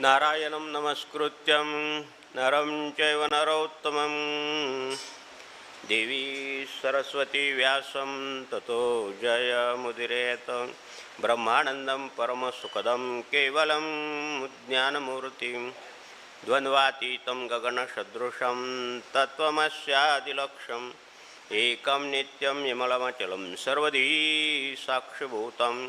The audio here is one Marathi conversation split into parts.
नारायणं नमस्कृत्यं नरं चैव नरोत्तमं। देवी सरस्वती व्यासं ततो जयमुदिरेत ब्रह्मानन्दं परमसुखदं केवलं ज्ञानमूर्तिं। द्वन्द्वातीतं गगनसदृशं तत्त्वमस्यादिलक्ष्यम् एकं नित्यं विमलमचलं सर्वदी साक्षिभूतम्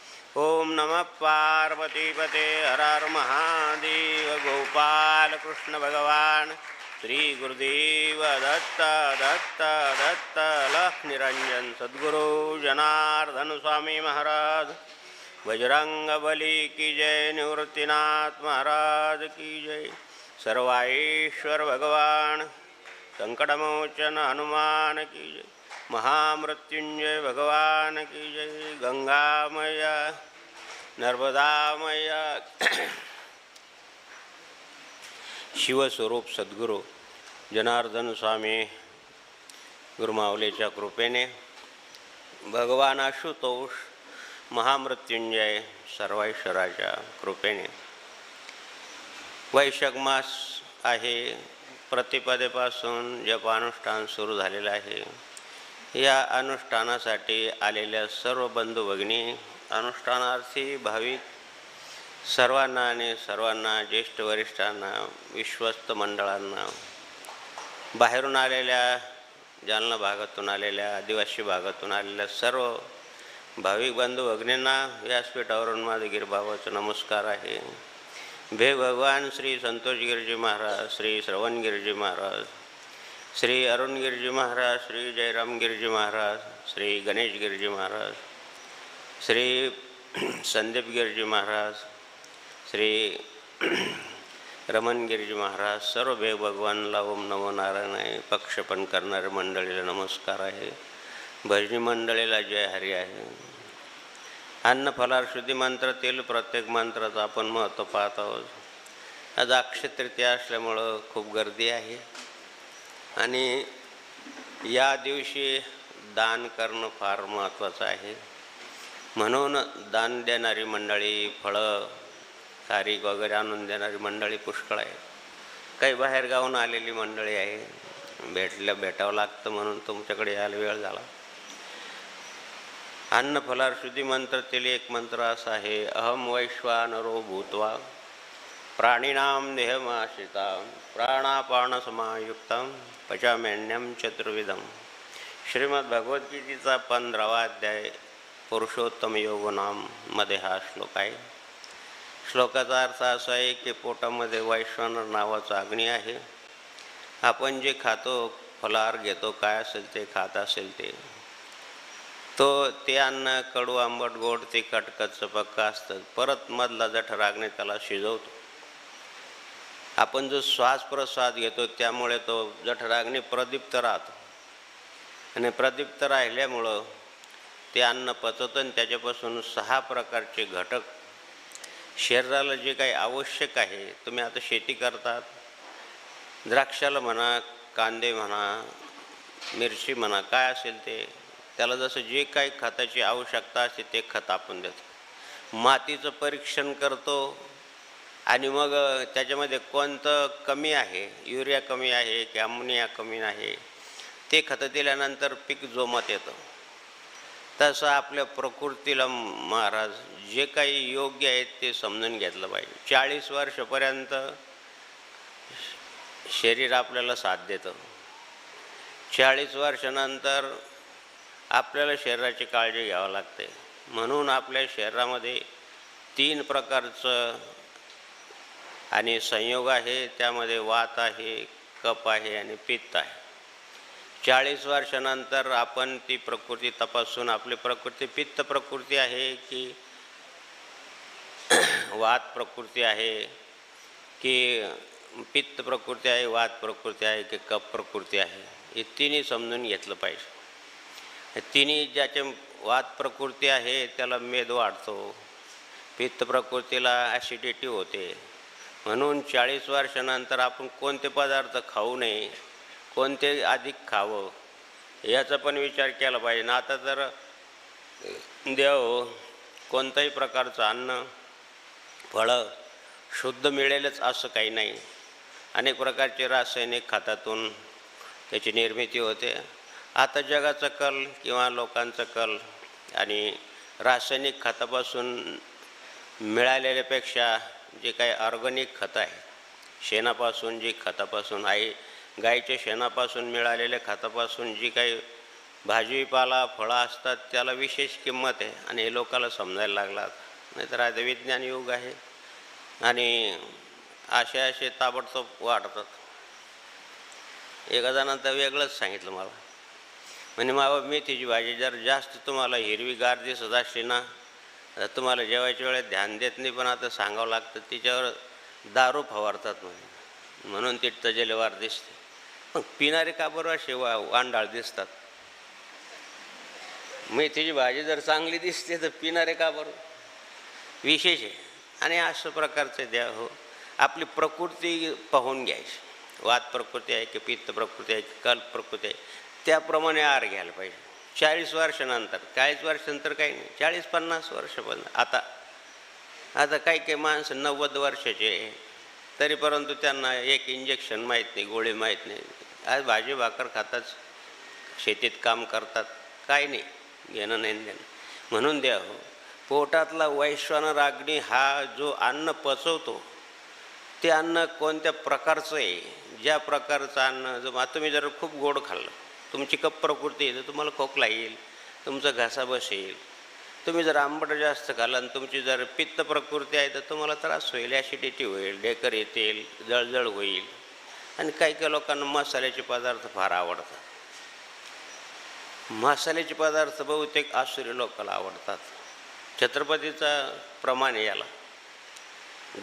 ॐ नमः पार्वतीपते हर हर महादेव भगवान। श्री गुरुदेव दत्त दत्त दत्त लक्ष्मीरञ्जन सद्गुरु जनार्दन स्वामी महाराज। बजरंगबली की जय निवृत्तीनाथ महाराज की जय। सर्वाईश्वर भगवान संकटमोचन हनुमान की जय। महामृत्युंजय भगवान की जय गंगामया नर्मदामया। शिवस्वरूप सद्गुरू जनार्दन स्वामी गुरुमावलेच्या कृपेने भगवान आशुतोष महामृत्युंजय सर्वेश्वराच्या कृपेने वैशाख मास आहे प्रतिपदेपासून जपानुष्ठान सुरू झालेलं आहे. या अनुष्ठानासाठी आलेल्या सर्व बंधू भगिनी अनुष्ठानार्थी भाविक सर्वांना आणि सर्वांना ज्येष्ठ वरिष्ठांना विश्वस्त मंडळांना बाहेरून आलेल्या जालना भागातून आलेल्या आदिवासी भागातून आलेल्या सर्व भाविक बंधू भगिनींना व्यासपीठावरून माझं नमस्कार आहे. भे भगवान श्री संतोष गिरजी महाराज श्री श्रवण गिरजी महाराज श्री अरुण गिरजी महाराज श्री जयराम गिरजी महाराज श्री गणेश गिरजी महाराज श्री संदीप गिरजी महाराज श्री रमण गिरजी महाराज सर्व भे भगवानला ओम नमो नारायण आहे पक्षपण करणाऱ्या मंडळीला नमस्कार आहे. भजनी मंडळीला जय हरी आहे. अन्न फलार शुद्धी मंत्रातील प्रत्येक मंत्राचं आपण महत्त्व पाहत आहोत. आज अक्षय तृतीया असल्यामुळं खूप गर्दी आहे. आणि या दिवशी दान करणं फार महत्त्वाचं आहे. म्हणून दान देणारी मंडळी फळं खारीक वगैरे आणून देणारी मंडळी पुष्कळ आहे. काही बाहेरगावून आलेली मंडळी आहे. भेटल्या भेटावं लागतं म्हणून तुमच्याकडे यायला वेळ झाला. अन्न फलार शुद्धी मंत्रातील एक मंत्र असा आहे अहम वैश्वानरो भूत्वा. प्राणीनाम देहमाशिता प्राणापानसमायुक्तम पचामेण्यम चतुर्विधम श्रीमद्भगवद्गीतेचा पंधरावा अध्याय पुरुषोत्तम योग नाममध्ये हा श्लोक आहे. श्लोकाचा अर्थ असा आहे की पोटामध्ये वैश्वानर नावाचा अग्नी आहे. आपण जे खातो फलार घेतो काय असेल ते खात असेल ते. तो ते अन्न कडू आंबट गोड ते कटकचं पक्का असतं. परत मधला जठराग्ने त्याला शिजवतो. आपण जो श्वास प्रश्वास घेतो त्यामुळे तो जठराग्नी प्रदीप्त राहतो. आणि प्रदीप्त राहिल्यामुळं ते अन्न पचवतं आणि त्याच्यापासून सहा प्रकारचे घटक. शरीराला जे काही आवश्यक आहे तुम्ही आता शेती करतात. द्राक्षाला म्हणा कांदे म्हणा मिरची म्हणा काय असेल ते त्याला जसं जे काही खताची आवश्यकता असते ते खत आपण देतो. मातीचं परीक्षण करतो. आणि मग त्याच्यामध्ये कोणतं कमी आहे? युरिया कमी आहे की अमोनिया कमी आहे ते खतं दिल्यानंतर पीक जोमत येतं. तसं आपल्या प्रकृतीला महाराज जे काही योग्य आहे ते समजून घेतलं पाहिजे. चाळीस वर्षपर्यंत शरीर आपल्याला साथ देतं. चाळीस वर्षानंतर आपल्याला शरीराची काळजी घ्यावी लागते. म्हणून आपल्या शरीरामध्ये तीन प्रकारचं आणि संयोग आहे त्यामध्ये वात आहे कप आहे आणि पित्त आहे. चाळीस वर्षानंतर आपण ती प्रकृती तपासून आपली प्रकृती पित्त प्रकृती आहे की वात प्रकृती आहे की पित्त प्रकृती आहे वात प्रकृती आहे की कप प्रकृती आहे हे तिन्ही समजून घेतलं पाहिजे. तिन्ही ज्याचे वात प्रकृती आहे त्याला मेद वाढतो. पित्त प्रकृतीला ॲसिडिटी होते. म्हणून चाळीस वर्षानंतर आपण कोणते पदार्थ खाऊ नये कोणते अधिक खावं याचा पण विचार केला पाहिजे. ना आता तर देव कोणत्याही प्रकारचं अन्न फळं शुद्ध मिळेलच असं काही नाही. अनेक प्रकारचे रासायनिक खतातून त्याची निर्मिती होते. आता जगाचा कल किंवा लोकांचा कल आणि रासायनिक खतापासून मिळालेल्यापेक्षा जे काही ऑर्गॅनिक खतं आहे शेणापासून जी खतापासून आहे गाईच्या शेणापासून मिळालेल्या खतापासून जी काही भाजीपाला फळं असतात त्याला विशेष किंमत आहे आणि हे लोकाला समजायला लागलात नाहीतर आता विज्ञान युग आहे आणि असे असे ताबडतोब वाढतात. एका जणानं वेगळंच सांगितलं मला. म्हणजे मावा मेथीची भाजी जर जास्त तुम्हाला हिरवीगार दिसत असली ना तुम्हाला जेवायच्या वेळेत ध्यान देत नाही पण आता सांगावं लागतं तिच्यावर दारू फवारतात म्हणजे म्हणून ती तजेलेवार दिसते. मग पिणारे का बरं असे वा वांडाळ दिसतात? मेथीची भाजी जर चांगली दिसते तर पिणारे का बरं? विशेष आहे. आणि अशा प्रकारचे द्या हो. आपली प्रकृती पाहून घ्यायची. वात प्रकृती आहे की पित्त प्रकृती आहे की कल्प प्रकृती आहे त्याप्रमाणे आहार घ्यायला पाहिजे. चाळीस वर्षानंतर. चाळीस वर्षानंतर काही नाही. चाळीस पन्नास वर्षापर्यंत आता आता काही काही माणसं नव्वद वर्षाचे आहे. तरी परंतु त्यांना एक इंजेक्शन माहीत नाही गोळी माहीत नाही. आज भाजी भाकर खाताच शेतीत काम करतात. काय नाही. घेणं नाही देणं. म्हणून द्या हो. पोटातला वैश्वान रागणी हा जो अन्न पचवतो ते अन्न कोणत्या प्रकारचं आहे? ज्या प्रकारचं अन्न जर आता तुम्ही जर खूप गोड खाल्लं तुमची कप प्रकृती आहे तर तुम्हाला खोकला येईल तुमचा घासा बसेल तुम्ही जर आंबट जास्त खाल आणि तुमची जर पित्त प्रकृती आहे तर तुम्हाला त्रास होईल ॲसिडिटी होईल डेकर येतील जळजळ होईल. आणि काही काही लोकांना मसाल्याचे पदार्थ फार आवडतात. मसाल्याचे पदार्थ बहुतेक आसुरी लोकांना आवडतात. छत्रपतीचा प्रमाण याला.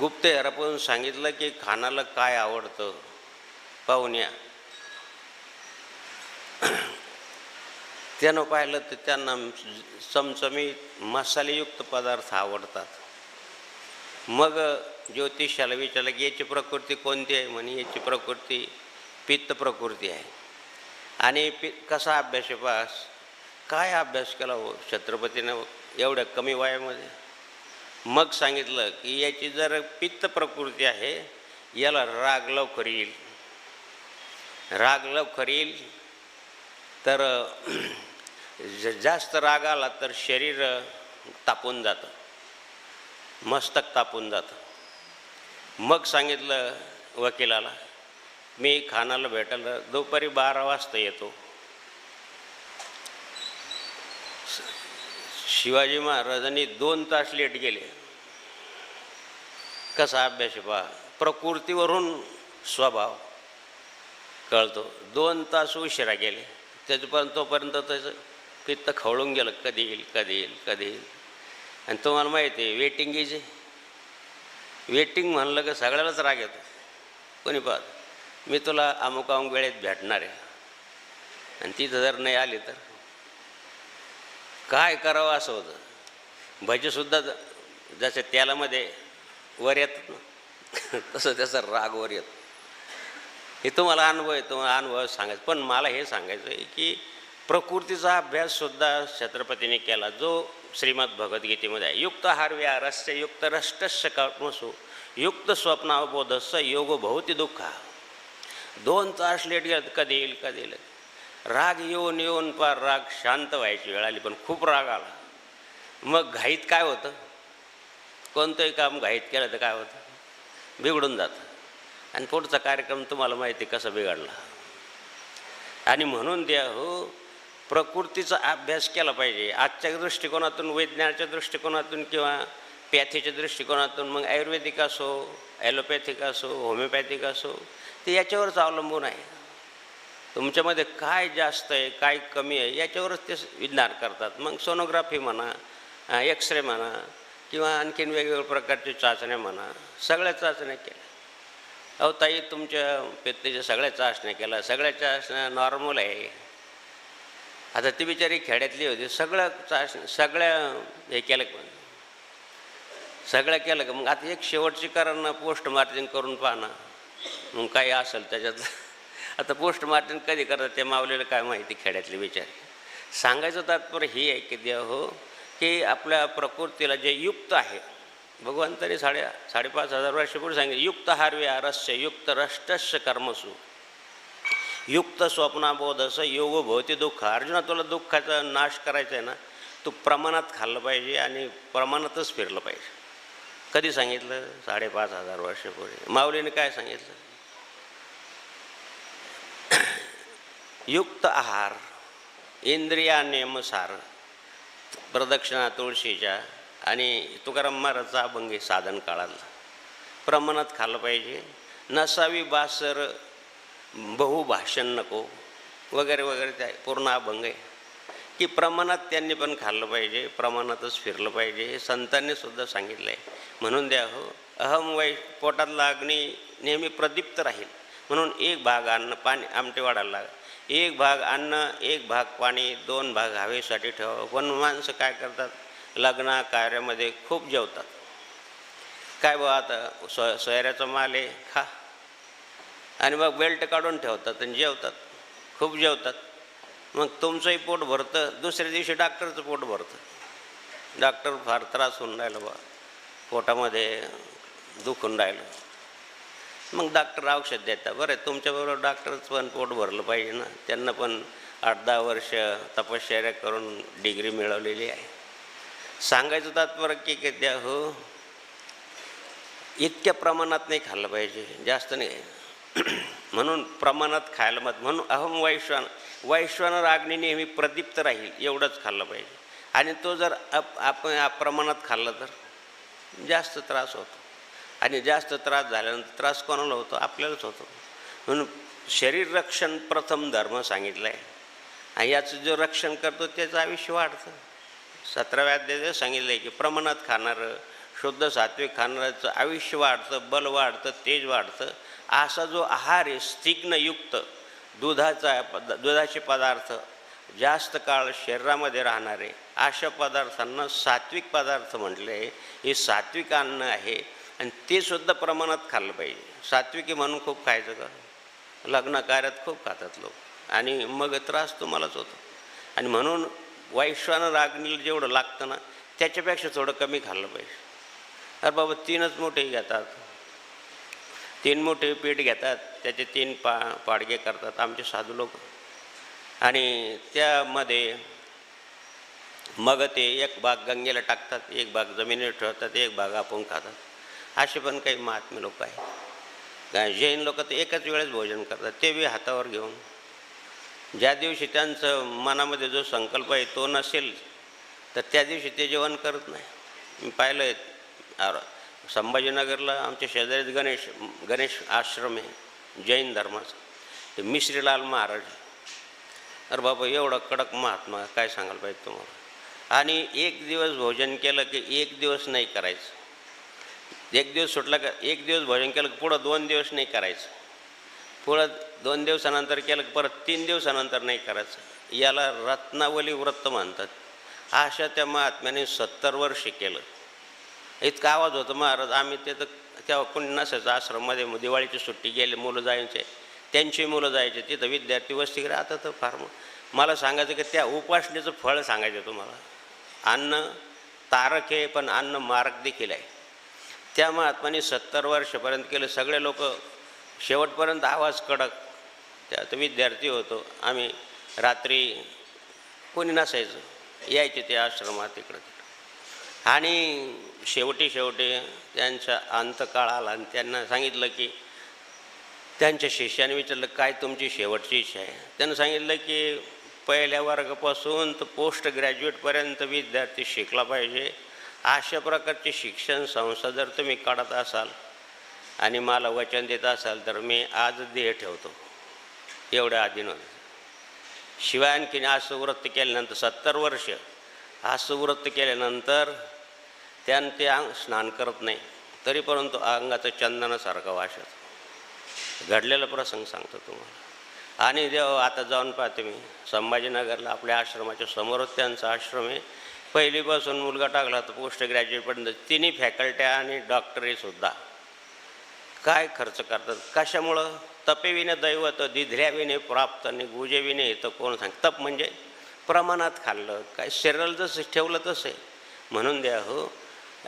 गुप्त हेरापासून सांगितलं की खानाला काय आवडतं? पाहुण्या त्यानं पाहिलं तर त्यांना चमचमीत मसालेयुक्त पदार्थ आवडतात. मग ज्योतिषाला विचारलं की याची प्रकृती कोणती आहे? म्हणे याची प्रकृती पित्त प्रकृती आहे. आणि पि कसा अभ्यास पास? काय अभ्यास केला हो छत्रपतीनं एवढ्या कमी वयामध्ये? मग सांगितलं की याची जर पित्त प्रकृती आहे याला राग लवकर येईल. राग लवकर येईल तर ज- जास्त राग आला तर शरीर तापून जातं. मस्तक तापून जातं. मग सांगितलं वकिलाला मी खानाला भेटायला दुपारी बारा वाजता येतो. शिवाजी महाराजांनी दोन तास लेट गेले. कसा अभ्यास पहा प्रकृतीवरून स्वभाव कळतो. दोन तास उशिरा गेले. त्याच्यापर्यंत तोपर्यंत त्याचं पित्त खवळून गेलं कधी येईल कधी येईल कधी येईल. आणि तुम्हाला माहिती आहे वेटिंग इज वेटिंग म्हणलं का सगळ्यालाच राग येतो. कोणी पाहत? मी तुला अमुक अमुक वेळेत भेटणार आहे. आणि तिथं जर नाही आली तर? काय करावं असं होतं? भजीसुद्धा ज- तेलामध्ये वर येतात ना तसं त्याचा राग वर येतो. हे तुम्हाला अनुभव आहे तुम्हाला अनुभव सांगायचं. पण मला हे सांगायचं आहे की प्रकृतीचा अभ्याससुद्धा छत्रपतीने केला. जो श्रीमद भगवद्गीतेमध्ये आहे. युक्त हार्व्यारस्य युक्त रष्टस्य कर्मसु युक्त स्वप्नावबोधस्य योग भवती दुःखा. दोन तास लेट गेलं कधी येईल कधी येईल. राग येऊन येऊन पार राग शांत व्हायची वेळ आली पण खूप राग आला. मग घाईत काय होतं? कोणतंही काम घाईत केलं तर काय होतं? बिघडून जातं. आणि पुढचा कार्यक्रम तुम्हाला माहिती आहे कसा बिघडला. आणि म्हणून द्या हो प्रकृतीचा अभ्यास केला पाहिजे. आजच्या दृष्टिकोनातून वैज्ञानाच्या दृष्टिकोनातून किंवा पॅथीच्या दृष्टिकोनातून मग आयुर्वेदिक असो ॲलोपॅथिक असो होमिओपॅथिक असो ते याच्यावरच अवलंबून आहे. तुमच्यामध्ये काय जास्त आहे काय कमी आहे याच्यावरच ते विज्ञान करतात. मग सोनोग्राफी म्हणा एक्सरे म्हणा किंवा आणखीन वेगवेगळ्या प्रकारच्या चाचण्या म्हणा सगळ्या चाचण्या केल्या. अहो ताई तुमच्या पित्तीच्या सगळ्या चाचण्या केल्या. सगळ्या चाचण्या नॉर्मल आहे. आता ती बिचारी खेड्यातली होती. सगळं चा सगळ्या हे केलं सगळं केलं का? मग आता एक शेवटची करणं ना पोस्ट मार्जिन करून पाहना मग काही असेल त्याच्यात. आता पोस्ट मार्जिन कधी करतात ते मावलेलं काय माहिती खेड्यातली बिचारी? सांगायचं तात्पर्य हे आहे की देव हो की आपल्या प्रकृतीला जे युक्त आहे भगवंताने साडे साडेपाच हजार वर्षापूर्वी सांगितलं युक्त हार्वे आरस्य युक्त रष्टस्य कर्मसु. युक्त स्वप्नाबोधस योग भवती दुःख. अर्जुना तुला दुःखाचा नाश करायचा आहे ना तू प्रमाणात खाल्लं पाहिजे आणि प्रमाणातच फिरलं पाहिजे. कधी सांगितलं? साडेपाच हजार वर्षापूर्वी. माऊलीने काय सांगितलं? युक्त आहार इंद्रिया प्रदक्षिणा तुळशीच्या आणि तुकाराम महाराजचा अभंगी साधन काळातला. प्रमाणात खाल्लं पाहिजे. नसावी बासर बहुभाषण नको वगैरे वगैरे त्या पूर्ण अभंग आहे. की प्रमाणात त्यांनी पण खाल्लं पाहिजे प्रमाणातच फिरलं पाहिजे हे संतांनी सुद्धा सांगितलं आहे म्हणून द्या हो अहम वै पोटातला अग्नी नेहमी प्रदीप्त राहील. म्हणून एक भाग अन्न पाणी आमटे वाढायला लाग. एक भाग अन्न एक भाग पाणी दोन भाग हवेसाठी ठेवा. पण माणसं काय करतात? लग्ना कार्यामध्ये खूप जेवतात. काय बा आता सो सोयऱ्याचा माल आहे खा. आणि मग बेल्ट काढून ठेवतात आणि जेवतात. खूप जेवतात. मग तुमचंही पोट भरतं दुसऱ्या दिवशी डॉक्टरचं पोट भरतं. डॉक्टर फार त्रास होऊन राहिलं बा. पोटामध्ये दुखून राहिलं. मग डॉक्टर औषध देतात. बरं तुमच्याबरोबर डॉक्टरचं पण पोट भरलं पाहिजे ना. त्यांना पण आठ दहा वर्ष तपश्चर्या करून डिग्री मिळवलेली आहे. सांगायचं तात्पर्य की की द्या हो इतक्या प्रमाणात नाही खाल्लं पाहिजे. जास्त नाही. म्हणून प्रमाणात खायला मत म्हणून अहम वैश्वान वैश्वानर अग्नी नेहमी प्रदीप्त राहील एवढंच खाल्लं पाहिजे. आणि तो जर अप आपण अप्रमाणात खाल्लं तर जास्त त्रास होतो. आणि जास्त त्रास झाल्यानंतर त्रास कोणाला होतो? आपल्यालाच होतो. म्हणून शरीर रक्षण प्रथम धर्म सांगितलं आहे आणि याचं जो रक्षण करतो त्याचं आयुष्य वाढतं. सतराव्या अध्याय सांगितलं आहे की प्रमाणात खाणारं शुद्ध सात्विक खाणाऱ्याचं आयुष्य वाढतं बल वाढतं तेज वाढतं. असा जो आहार आहे स्थिग्नयुक्त दुधाचा पद दुधाचे पदार्थ जास्त काळ शरीरामध्ये राहणारे अशा पदार्थांना सात्विक पदार्थ म्हटले. हे सात्विक अन्न आहे आणि ते सुद्धा प्रमाणात खाल्लं पाहिजे. सात्विकी म्हणून खूप खायचं का? लग्न कार्यात खूप खातात लोक. आणि मग त्रास तुम्हालाच होतो. आणि म्हणून वैश्वानं रागणीला जेवढं लागतं ना त्याच्यापेक्षा थोडं कमी खाल्लं पाहिजे. अरे बाबा तीनच मोठे घेतात. तीन मोठे पीठ घेतात त्याचे तीन पा पाडगे करतात आमचे साधू लोक. आणि त्यामध्ये मग ते एक भाग गंगेला टाकतात एक भाग जमिनीवर ठेवतात एक भाग आपण खातात. असे पण काही महात्मे लोक आहेत. जैन लोक तर एकच वेळेस भोजन करतात ते बी हातावर घेऊन. ज्या दिवशी त्यांचं मनामध्ये जो संकल्प आहे तो नसेल तर त्या दिवशी ते जेवण करत नाही. मी पाहिलं आहे संभाजीनगरला आमच्या शेजारीत गणेश गणेश आश्रम आहे जैन धर्माचा. ते मिश्रीलाल महाराज अरे बाबा एवढा कडक महात्मा काय सांगायला पाहिजे तुम्हाला? आणि एक दिवस भोजन केलं की एक दिवस नाही करायचं. एक दिवस सुटला का एक दिवस भोजन केलं की पुढं दोन दिवस नाही करायचं. पुढं दोन दिवसानंतर केलं की परत तीन दिवसानंतर नाही करायचं. याला रत्नावली व्रत म्हणतात. अशा त्या महात्म्याने सत्तर वर्ष केलं. इतका आवाज होता महाराज आम्ही ते तर तेव्हा कोणी नसायचं आश्रममध्ये मग दिवाळीची सुट्टी गेले मुलं जायचे त्यांची मुलं जायचे तिथं विद्यार्थी वस्ती आता तर फार मला सांगायचं की त्या उपासनेचं फळ सांगायचं तुम्हाला. अन्न तारक आहे पण अन्न मारक देखील आहे. त्या महात्माने सत्तर वर्षपर्यंत केलं सगळे लोक शेवटपर्यंत आवाज कडक. त्यात विद्यार्थी होतो आम्ही रात्री कोणी नसायचं यायचे ते आश्रमात तिकडं तिकडं आणि शेवटी शेवटी त्यांचा अंतकाळ आला आणि त्यांना सांगितलं की त्यांच्या शिष्याने विचारलं काय तुमची शेवटची इच्छा आहे? त्यांनी सांगितलं की पहिल्या वर्गापासून तर पोस्ट ग्रॅज्युएटपर्यंत विद्यार्थी शिकला पाहिजे. अशा प्रकारची शिक्षण संस्था जर तुम्ही काढत असाल आणि मला वचन देत असाल तर मी आज देह ठेवतो. एवढ्या आधीनं शिवाय आणखीन असं वृत्त केल्यानंतर सत्तर वर्ष असं वृत्त केल्यानंतर त्यानं ते अंग स्नान करत नाही तरी परंतु अंगाचं चंदनासारखं वाशत. घडलेला प्रसंग सांगतो तुम्हाला. आणि देव आता जाऊन पाहते मी संभाजीनगरला आपल्या आश्रमाच्या समोरच त्यांचा आश्रम आहे. पहिलीपासून मुलगा टाकला तर पोस्ट ग्रॅज्युएटपर्यंत तिन्ही फॅकल्ट्या आणि डॉक्टरीसुद्धा काय खर्च करतात? कशामुळं? तपेविने दैवत दिधऱ्याविने प्राप्त आणि गुजेविने तर कोण सांग? तप म्हणजे प्रमाणात खाल्लं. काय शरीराला जसं ठेवलं तसं आहे. म्हणून द्या हो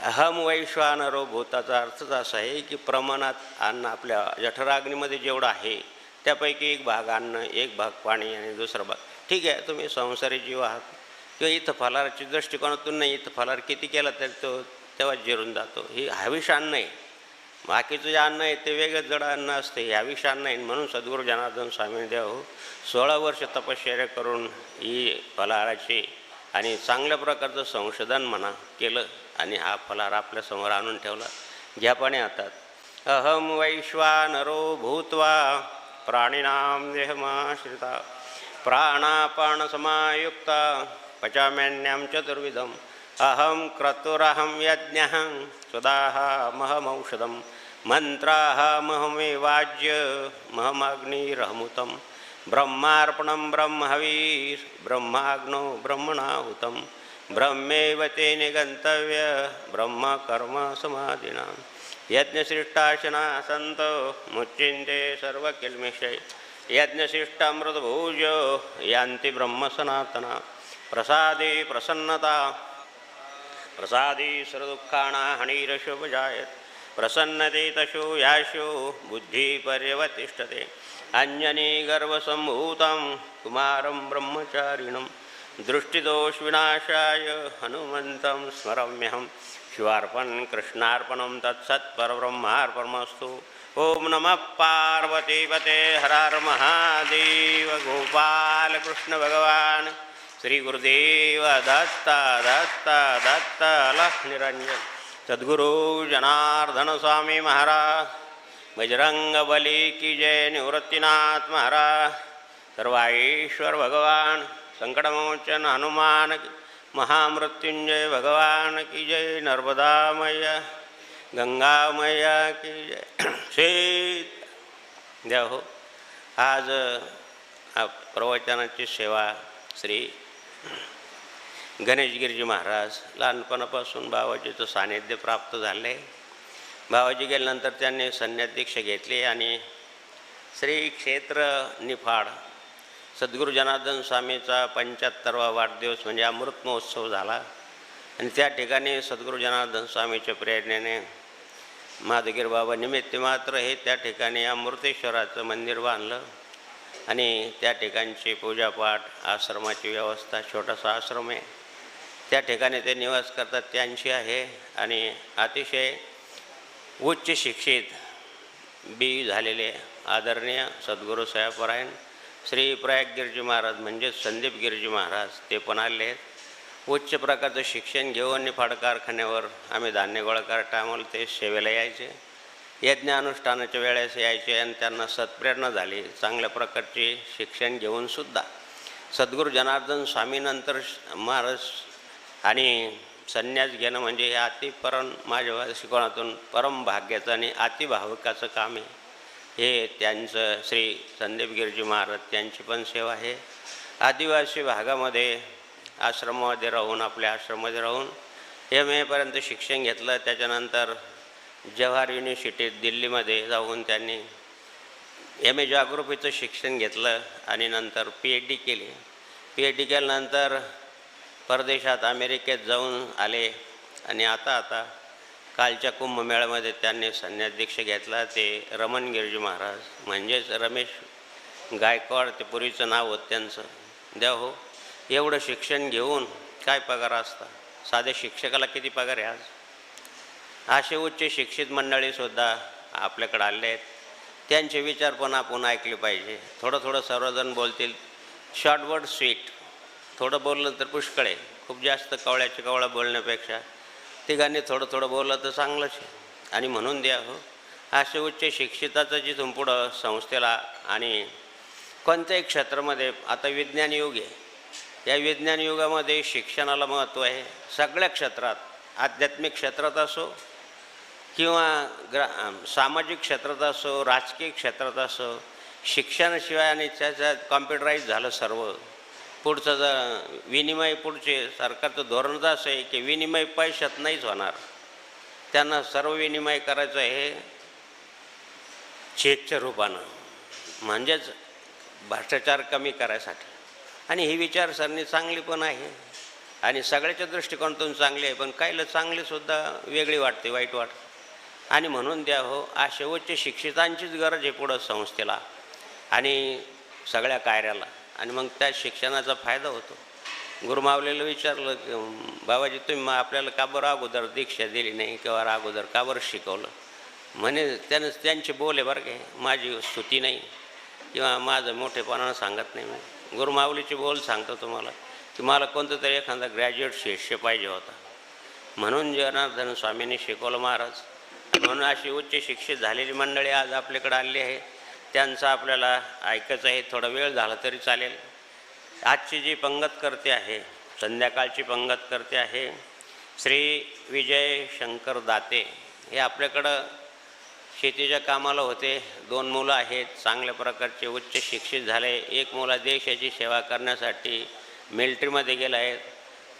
अहम वैश्वानरो भूताचा अर्थच असा आहे की प्रमाणात अन्न आपल्या जठराग्नीमध्ये जेवढं आहे त्यापैकी एक भाग अन्न एक भाग पाणी आणि दुसरा भाग. ठीक आहे तुम्ही संसारी जीव आहात. किंवा इथं फलाराच्या दृष्टिकोनातून नाही इथं फलार किती केला तरी तो तेव्हा जिरून जातो. ही हविष अन्न आहे. बाकीचं जे अन्न आहे ते वेगळं जड अन्न असते हे हविष अन्न आहे. म्हणून सद्गुरू जनार्दन स्वामी देव सोळा वर्ष तपश्चर्या करून ही फलाहाराची आणि चांगल्या प्रकारचं संशोधन म्हणा केलं. आणि हा फलार आपल्यासमोर आणून ठेवला. घ्या पाणी हातात अहम वैश्वानरो भूत्वा प्राणिनां देहमाश्रिता. प्राणापानसमायुक्ता पचाम्यान्याम चतुर्विधम. अहं क्रतुरहं यज्ञः स्वदाहमहमौषधं मंत्राहमहमेवाज्य महमग्निरहमुतम. ब्रह्मार्पणं ब्रह्महवीः ब्रह्माग्नो ब्रह्मणाहुतं ब्रह्मेव तेन गन्तव्य ब्रह्मकर्म समाधिना। यज्ञशिष्टाशना सन्त मुच्चिन्ते सर्वकिल्मिषै। यज्ञशिष्टामृतभूज यान्ति ब्रह्मसनातना प्रसादे प्रसन्नता प्रसादी सर्वदुःखाणा हणीरशोपजायत् प्रसन्नते तशो याशो बुद्धिपर्यवतिष्ठते अञ्जनी गर्वसम्भूतं कुमारं ब्रह्मचारिणं दृष्टिदोषविनाशाय हनुमन्तं स्मरम्यहं। शिवार्पण कृष्णार्पणं तत्सत्परब्रह्मार्पणमस्तु। ॐ नमः पार्वतीपते हरार महादेव गोपालकृष्ण भगवान श्री गुरुदेव दत्त दत्ता दत्त लक्ष निरंजन सद्गुरु जनार्दन स्वामी महाराज। बजरंग बली की जय निवृत्तीनाथ महाराज। सर्वाईश्वर भगवान। संकटमोचन हनुमान महामृत्युंजय भगवान की जय नर्मदा मैया गंगा मैया की जय। शेत द्या हो. आज प्रवचनाची सेवा श्री गणेश गिरजी महाराज लहानपणापासून बाबाजीचं सानिध्य प्राप्त झाले बाबाजी गेल्यानंतर त्यांनी संन्यादीक्षा घेतली आणि श्री क्षेत्र निफाड सद्गुरू जनार्दन स्वामीचा पंच्याहत्तरवा वाढदिवस म्हणजे अमृत महोत्सव झाला. आणि त्या ठिकाणी सद्गुरू जनार्दन स्वामीच्या प्रेरणेने माधगीर बाबा निमित्त मात्र हे त्या ठिकाणी अमृतेश्वराचं मंदिर बांधलं. आणि त्या ठिकाणची पूजापाठ आश्रमाची व्यवस्था छोटासा आश्रम आहे. त्या ठिकाणी ते निवास करतात त्यांची आहे. आणि अतिशय उच्च शिक्षित बी झालेले आदरणीय सद्गुरू साहेबरायण श्री प्रयाग गिरजी महाराज म्हणजेच संदीप गिरजी महाराज ते पण आले आहेत. उच्च प्रकारचं शिक्षण घेऊन निफाड कारखान्यावर आम्ही धान्य गोळा करत आम्हाला ते सेवेला यायचे. यज्ञ अनुष्ठानाच्या वेळेस यायचे आणि त्यांना सत्प्रेरणा झाली. चांगल्या प्रकारचे शिक्षण घेऊनसुद्धा सद्गुरू जनार्दन स्वामीनंतर श- महाराज आणि संन्यास घेणं म्हणजे हे अतिपरम माझ्या शिकवणातून परम भाग्याचं आणि अतिभाविकाचं काम आहे. हे त्यांचं श्री संदीप गिरजी महाराज त्यांची पण सेवा आहे. आदिवासी भागामध्ये आश्रमामध्ये राहून आपल्या आश्रमामध्ये राहून एम एपर्यंत शिक्षण घेतलं. त्याच्यानंतर जवाहर युनिव्हर्सिटीत दिल्लीमध्ये जाऊन त्यांनी एम ए जॉग्रफीचं शिक्षण घेतलं आणि नंतर पी एच डी केली. पी एच डी केल्यानंतर परदेशात अमेरिकेत जाऊन आले आणि आता आता कालच्या कुंभमेळ्यामध्ये त्यांनी संन्यास दीक्षा घेतला. ते रमण गिरजी महाराज म्हणजेच रमेश गायकवाड ते पूर्वीचं नाव होतं त्यांचं. द्या हो एवढं शिक्षण घेऊन काय पगार असता? साध्या शिक्षकाला किती पगार आहे आज? असे उच्च शिक्षित मंडळीसुद्धा आपल्याकडे आले आहेत. त्यांचे विचार पण आपण ऐकले पाहिजे. थोडं थोडं सर्वजण बोलतील शॉर्टवर्ड स्वीट थोडं बोललं तर पुष्कळ आहे. खूप जास्त कवळ्याच्या कवळा बोलण्यापेक्षा तिघांनी थोडं थोडं बोललं तर चांगलंच आहे. आणि म्हणून द्या हो. असे उच्च शिक्षिताचं जी पुढं संस्थेला आणि कोणत्याही क्षेत्रामध्ये आता विज्ञान युग आहे. या विज्ञान युगामध्ये शिक्षणाला महत्त्व आहे. सगळ्या क्षेत्रात आध्यात्मिक क्षेत्रात असो किंवा ग्रा सामाजिक क्षेत्रात असो राजकीय क्षेत्रात असो शिक्षणाशिवाय आणि त्याच्यात कॉम्प्युटराईज झालं सर्व. पुढचं जर विनिमय पुढचे सरकारचं धोरणच असं आहे की विनिमय पैशात नाहीच होणार त्यांना सर्व विनिमय करायचं आहे चेकच्या रूपानं. म्हणजेच भ्रष्टाचार कमी करायसाठी. आणि ही विचारसरणी चांगली पण आहे आणि सगळ्याच्या दृष्टिकोनातून चांगली आहे पण काहीला चांगलीसुद्धा वेगळी वाटते वाईट वाटते. आणि म्हणून द्या हो अशा उच्च शिक्षितांचीच गरज आहे पुढं संस्थेला आणि सगळ्या कार्याला. आणि मग त्या शिक्षणाचा फायदा होतो. गुरुमावलेला विचारलं की बाबाजी तुम्ही मग आपल्याला का बरं अगोदर दीक्षा दिली नाही किंवा अगोदर का बरं शिकवलं? म्हणे त्यानं त्यांचे बोल आहे बरं काय माझी स्तुती नाही किंवा माझं मोठेपणानं सांगत नाही. मी गुरुमावलीचे बोल सांगतो तुम्हाला की मला कोणतं तरी एखादा ग्रॅज्युएट शिष्य पाहिजे होता. म्हणून जनार्दन स्वामींनी शिकवलं महाराज. म्हणून अशी उच्च शिक्षित झालेली मंडळी आज आपल्याकडे आली आहे. त्यांचं आपल्याला ऐकायचं आहे. थोडा वेळ झाला तरी चालेल. आजची जी पंगत करते आहे संध्याकाळची पंगत करते आहे श्री विजय शंकर दाते. हे आपल्याकडं शेतीच्या कामाला होते. दोन मुलं आहेत चांगल्या प्रकारचे उच्च शिक्षित झाले. एक मुला देशाची सेवा करण्यासाठी मिलिटरीमध्ये गेला आहे.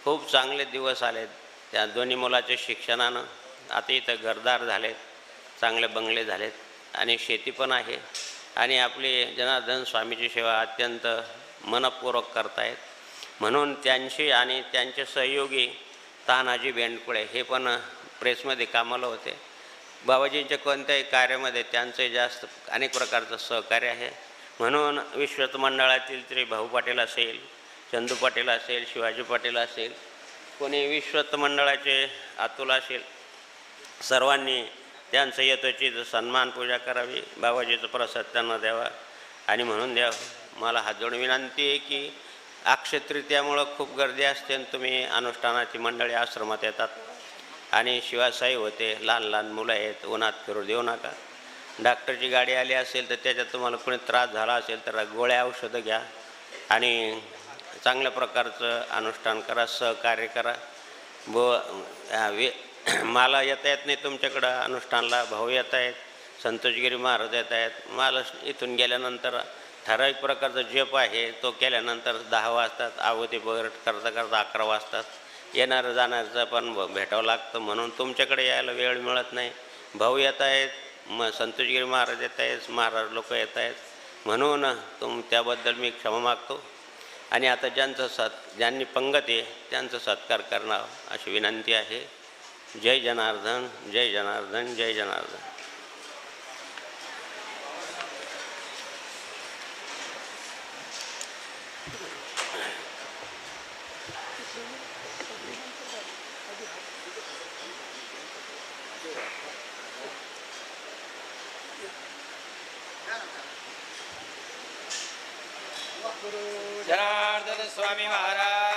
खूप चांगले दिवस आलेत त्या दोन्ही मुलाच्या शिक्षणानं. आता इथं घरदार झालेत चांगले बंगले झालेत आणि शेती पण आहे. आणि आपली जनार्दन स्वामीची सेवा अत्यंत मनपूर्वक करतायत. म्हणून त्यांची आणि त्यांचे सहयोगी तानाजी बेंडकुळे हे पण प्रेसमध्ये कामाला होते. बाबाजींच्या कोणत्याही कार्यामध्ये त्यांचे जास्त अनेक प्रकारचं सहकार्य आहे. म्हणून विश्वत मंडळातील श्री भाऊ पाटील असेल चंदू पाटील असेल शिवाजी पाटील असेल कोणी विश्वत मंडळाचे अतुल असेल सर्वांनी त्यांचं यथोचित सन्मान पूजा करावी बाबाजीचा प्रसाद त्यांना द्यावा आणि म्हणून द्या. मला हात जोडून विनंती आहे की अक्षतृतीयामुळं खूप गर्दी असते आणि तुम्ही अनुष्ठानाची मंडळी आश्रमात येतात. आणि शिवासाई होते लहान लहान मुलं आहेत उन्हात फिरू देऊ नका. डॉक्टरची गाडी आली असेल तर त्याच्यात तुम्हाला कोणी त्रास झाला असेल तर गोळ्या औषधं घ्या. आणि चांगल्या प्रकारचं अनुष्ठान करा सहकार्य करा. ब वे मला येता येत नाही तुमच्याकडं अनुष्ठानला भाऊ येत आहेत संतोषगिरी महाराज येत आहेत मला इथून गेल्यानंतर ठराविक प्रकारचा जप आहे तो केल्यानंतर दहा वाजतात आवती वगैरे करता करता अकरा वाजतात. येणारं जाणारचं पण भेटावं लागतं म्हणून तुमच्याकडे यायला वेळ मिळत नाही. भाऊ येत आहेत मग संतोषगिरी महाराज येत आहेत महाराज लोक येत आहेत म्हणून तुम त्याबद्दल मी क्षमा मागतो. आणि आता ज्यांचं सत् ज्यांनी पंगत आहे त्यांचं सत्कार करणं अशी विनंती आहे. जय जनार्दन जय जनार्दन जय जनार्दन जनार्दन स्वामी महाराज